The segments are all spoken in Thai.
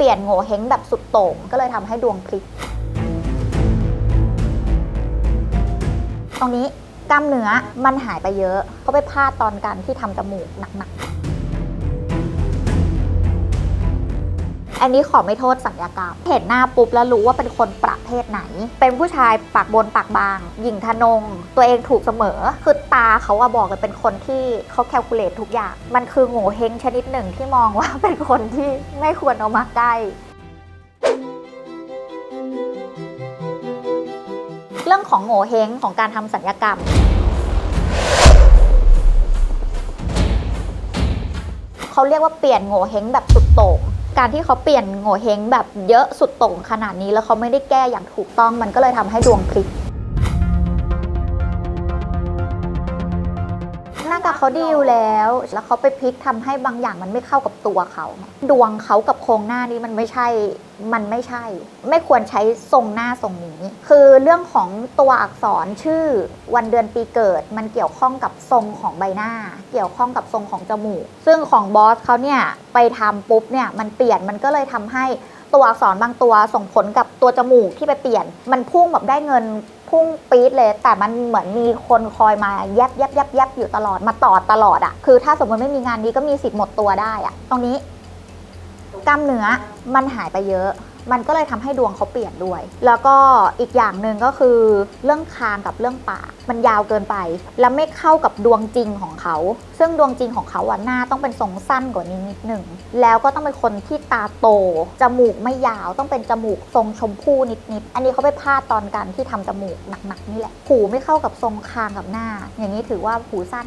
เปลี่ยนโง่เฮงแบบสุดโต่งก็เลยทำให้ดวงพลิก ตรงนี้กล้ามเนื้อมันหายไปเยอะเขาไปพลาดตอนการที่ทำจมูกหนักๆ อันนี้ขอไม่โทษสัญญากรรม เห็นหน้าปุ๊บแล้วรู้ว่าเป็นคนประ เภทไหน เป็นผู้ชายปากบนปากบาง หญิงทะนง ตัวเองถูกเสมอ คือตาเขาอะบอกเลยเป็นคนที่เขาแคลคูลเลตทุกอย่าง มันคือโง่เฮงชนิดหนึ่งที่มองว่าเป็นคนที่ไม่ควรเอามาใกล้เรื่องของโง่เฮงของการทำสัญญกรรม เขาเรียกว่าเปลี่ยนโง่เฮงแบบสุดโต่ง การที่เขาเปลี่ยนโง่เฮงแบบเยอะสุดโต่งขนาดนี้แล้วเขาไม่ได้แก้อย่างถูกต้องมันก็เลยทำให้ดวงพลิก เขาดีอยู่แล้ว แล้วเขาไปพลิกทำให้บางอย่างมันไม่เข้ากับตัวเขา ดวงเขากับโครงหน้านี้มันไม่ใช่ มันไม่ใช่ ไม่ควรใช้ทรงหน้าทรงนี้ คือเรื่องของตัวอักษรชื่อวันเดือนปีเกิด มันเกี่ยวข้องกับทรงของใบหน้า เกี่ยวข้องกับทรงของจมูก ซึ่งของบอสเขาเนี่ยไปทำปุ๊บเนี่ยมันเปลี่ยนมันก็เลยทำให้ตัวอักษรบางตัวส่งผลกับตัวจมูกที่ไปเปลี่ยน มันพุ่งแบบได้เงิน พุ่งปี๊ดเลย แต่มันเหมือนมีคนคอยมาแยบแยบแยบแยบอยู่ตลอดมาต่อตลอดอะคือถ้าสมมติไม่มีงานนี้ก็มีสิทธิ์หมดตัวได้อะ ตรงนี้ กล้ามเนื้อมันหายไปเยอะ มันก็เลยทำให้ดวงเขาเปลี่ยนด้วย แล้วก็อีกอย่างหนึ่งก็คือเรื่องคางกับเรื่องปากมันยาวเกินไป แล้วไม่เข้ากับดวงจริงของเขา ซึ่งดวงจริงของเขาอะหน้าต้องเป็นทรงสั้นกว่านี้นิดหนึ่งแล้วก็ต้องเป็นคนที่ตาโตจมูกไม่ยาวต้องเป็นจมูกทรงชมพู่นิดๆอันนี้เขาไปพลาดตอนการที่ทำจมูกหนักๆนี่แหละหูไม่เข้ากับทรงคางกับหน้า อย่างนี้ถือว่าหูสั้น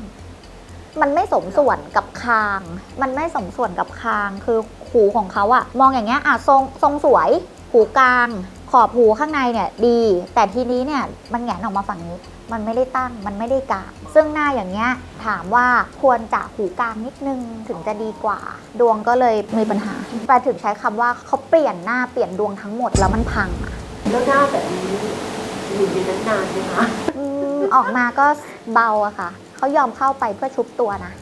มันไม่สมส่วนกับคาง มันไม่สมส่วนกับคาง คือหูของเขาอะมองอย่างเงี้ยอะทรงทรงสวย หูกลาง ขอบหูข้างในเนี่ยดี แต่ทีนี้เนี่ยมันแหงนออกมาฝั่งนี้ มันไม่ได้ตั้ง มันไม่ได้กลาง ซึ่งหน้าอย่างเงี้ยถามว่าควรจะหูกลางนิดนึงถึงจะดีกว่า ดวงก็เลยมีปัญหาแต่ถึงใช้คำว่าเขาเปลี่ยนหน้าเปลี่ยนดวงทั้งหมดแล้วมันพังอะแล้วหน้าแบบนี้อยู่ในนั้นนานไหมคะอืมออกมาก็เบาอะค่ะ เขายอมเข้าไปเพื่อชุบตัวนะ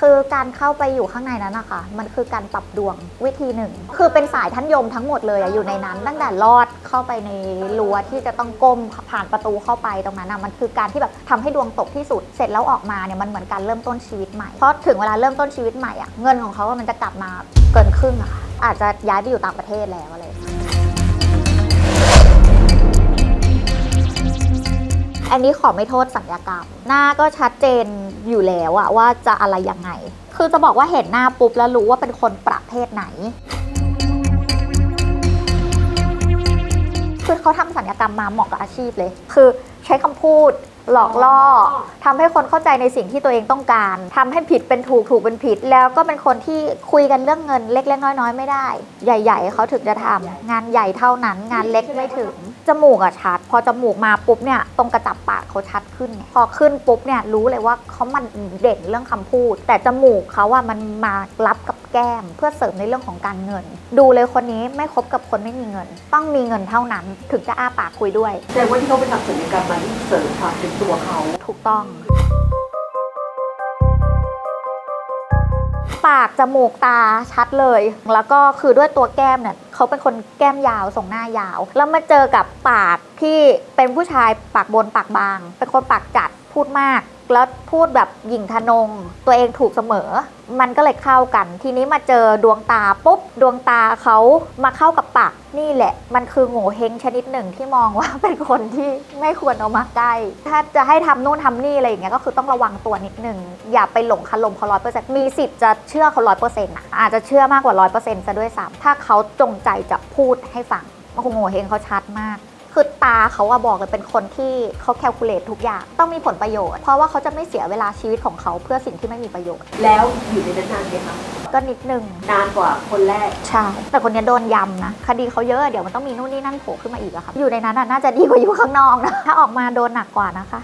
คือการเข้าไปอยู่ข้างในนั้นนะคะ มันคือการปรับดวงวิธีหนึ่ง คือเป็นสายท่านยมทั้งหมดเลยอะอยู่ในนั้น ตั้งแต่ลอดเข้าไปในรั้วที่จะต้องก้มผ่านประตูเข้าไปตรงนั้นอะมันคือการที่แบบทำให้ดวงตกที่สุด เสร็จแล้วออกมาเนี่ยมันเหมือนการเริ่มต้นชีวิตใหม่ เพราะถึงเวลาเริ่มต้นชีวิตใหม่อะเงินของเขาอะมันจะกลับมาเกินครึ่งอะค่ะ อาจจะย้ายไปอยู่ต่างประเทศแล้วอะไรอย่างเงี้ย อันนี้ขอไม่โทษสัญญกรรม หน้าก็ชัดเจนอยู่แล้วอะว่าจะอะไรยังไง คือจะบอกว่าเห็นหน้าปุ๊บแล้วรู้ว่าเป็นคนประเภทไหนคือเขาทำสัญญกรรมมาเหมาะกับอาชีพเลย คือใช้คำพูดหลอกล่อทำให้คนเข้าใจในสิ่งที่ตัวเองต้องการทำให้ผิดเป็นถูกถูกเป็นผิด แล้วก็เป็นคนที่คุยกันเรื่องเงินเล็กๆน้อยๆไม่ได้ ใหญ่ ๆเขาถึงจะทำงานใหญ่เท่านั้น งานเล็กไม่ถึง จมูกอะชัด พอจมูกมาปุ๊บเนี่ยตรงกระจับปากเขาชัดขึ้นไงพอขึ้นปุ๊บเนี่ยรู้เลยว่าเขามันเด่นเรื่องคำพูด แต่จมูกเขาอะมันมารับกับแก้ม เพื่อเสริมในเรื่องของการเงิน ดูเลยคนนี้ไม่คบกับคนไม่มีเงิน ต้องมีเงินเท่านั้น ถึงจะอ้าปากคุยด้วยแสดงว่าที่เขาไปทำศัลยกรรมมาที่เสริมความเป็นตัวเขาถูกต้อง ปาก จมูกตาชัดเลย แล้วก็คือด้วยตัวแก้มเนี่ยเขาเป็นคนแก้มยาวทรงหน้ายาว แล้วมาเจอกับปากที่เป็นผู้ชายปากบนปากบาง เป็นคนปากจัดพูดมาก แล้วพูดแบบหญิงทะนง ตัวเองถูกเสมอ มันก็เลยเข้ากัน ทีนี้มาเจอดวงตาปุ๊บ ดวงตาเขามาเข้ากับปากนี่แหละ มันคือโง่เฮงชนิดหนึ่งที่มองว่าเป็นคนที่ไม่ควรเอามาใกล้ ถ้าจะให้ทำนู่นทำนี่อะไรอย่างเงี้ยก็คือต้องระวังตัวนิดนึงอย่าไปหลงคารมเขาร้อยเปอร์เซ็นต์มีสิทธิ์จะเชื่อเขาร้อยเปอร์เซ็นต์อาจจะเชื่อมากกว่าร้อยเปอร์เซ็นต์ซะด้วยซ้ำถ้าเขาจงใจจะพูดให้ฟังโอ้โหโง่เฮงเขาชัดมาก คือตาเขาอะบอกเลยเป็นคนที่เขาแคลคูลเลตทุกอย่าง ต้องมีผลประโยชน์ เพราะว่าเขาจะไม่เสียเวลาชีวิตของเขาเพื่อสิ่งที่ไม่มีประโยชน์ แล้วอยู่ในนั้นนานไหมคะก็นิดนึงนานกว่าคนแรกใช่แต่คนนี้โดนยำนะคดีเขาเยอะเดี๋ยวมันต้องมีนู่นนี่นั่นโผล่ขึ้นมาอีกอะค่ะอยู่ในนั้นอะน่าจะดีกว่าอยู่ข้างนอกนะถ้าออกมาโดนหนักกว่านะคะ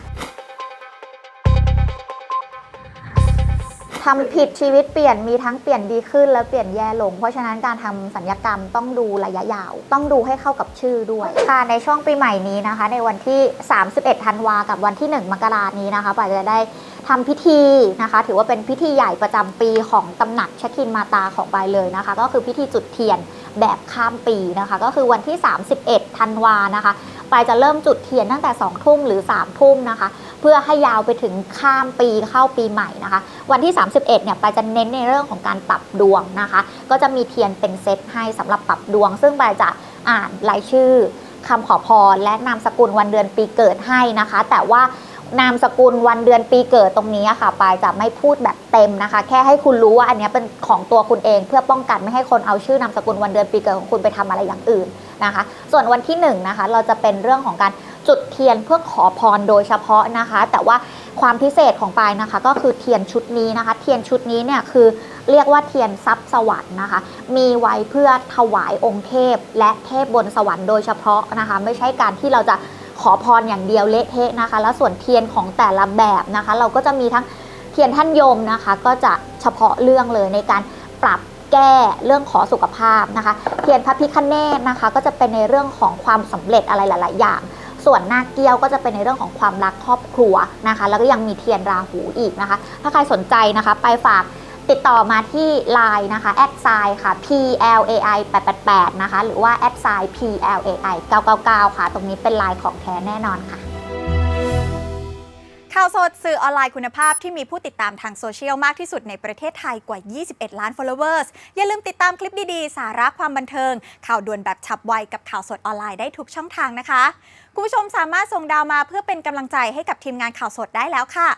ทำผิดชีวิตเปลี่ยนมีทั้งเปลี่ยนดีขึ้นและเปลี่ยนแย่ลง เพราะฉะนั้นการทำสัญญกรรมต้องดูระยะยาว ต้องดูให้เข้ากับชื่อด้วยค่ะในช่วงปีใหม่นี้นะคะ ในวันที่ 31ธันวากับวันที่ 1 มกรานี้นะคะป่าจะได้ทำพิธีนะคะ ถือว่าเป็นพิธีใหญ่ประจำปีของตำหนักชคินมาตาของปายเลยนะคะ ก็คือพิธีจุดเทียนแบบข้ามปีนะคะ ก็คือวันที่ 31ธันวานะคะปายจะเริ่มจุดเทียนตั้งแต่ 2 ทุ่มหรือ 3 ทุ่มนะคะ พื่อให้ยาวไปถึงข้ามปีเข้าปีใหม่นะคะ วันที่ 31เนี่ยปายจะเน้นในเรื่องของการปรับดวงนะคะ ก็จะมีเทียนเป็นเซตให้สำหรับปรับดวง ซึ่งปายจะอ่านรายชื่อคำขอพรและนามสกุลวันเดือนปีเกิดให้นะคะ แต่ว่านามสกุลวันเดือนปีเกิดตรงนี้ค่ะปายจะไม่พูดแบบเต็มนะคะ แค่ให้คุณรู้ว่าอันนี้เป็นของตัวคุณเอง เพื่อป้องกันไม่ให้คนเอาชื่อนามสกุลวันเดือนปีเกิดของคุณไปทำอะไรอย่างอื่นนะคะ ส่วนวันที่หนึ่งนะคะเราจะเป็นเรื่องของการ จุดเทียนเพื่อขอพรโดยเฉพาะนะคะ แต่ว่าความพิเศษของปายนะคะ ก็คือเทียนชุดนี้นะคะ เทียนชุดนี้เนี่ยคือเรียกว่าเทียนทรัพย์สวรรค์นะคะ มีไว้เพื่อถวายองค์เทพ และเทพบนสวรรค์โดยเฉพาะนะคะ ไม่ใช่การที่เราจะขอพรอย่างเดียวเละเทะนะคะ แล้วส่วนเทียนของแต่ละแบบนะคะ เราก็จะมีทั้งเทียนท่านยมนะคะ ก็จะเฉพาะเรื่องเลยในการปรับแก้เรื่องขอสุขภาพนะคะ เทียนพระพิคเนตนะคะ ก็จะเป็นในเรื่องของความสำเร็จอะไรหลาย ๆ อย่าง ส่วนหน้าเกี้ยวก็จะเป็นในเรื่องของความรักครอบครัวนะคะ แล้วก็ยังมีเทียนราหูอีกนะคะ ถ้าใครสนใจนะคะ ไปฝากติดต่อมาที่ Line นะคะแอดไซค่ะ P L A I 888นะคะ หรือว่าแอดไซ P L A I 999 ค่ะ ตรงนี้เป็นไลน์ของแท้แน่นอนค่ะ ข่าวสดสื่อออนไลน์คุณภาพที่มีผู้ติดตามทางโซเชียลมากที่สุดในประเทศไทยกว่า 21 ล้าน followers อย่าลืมติดตามคลิปดีๆ สาระความบันเทิง ข่าวด่วนแบบฉับไวกับข่าวสดออนไลน์ได้ทุกช่องทางนะคะ คุณผู้ชมสามารถส่งดาวมาเพื่อเป็นกำลังใจให้กับทีมงานข่าวสดได้แล้วค่ะ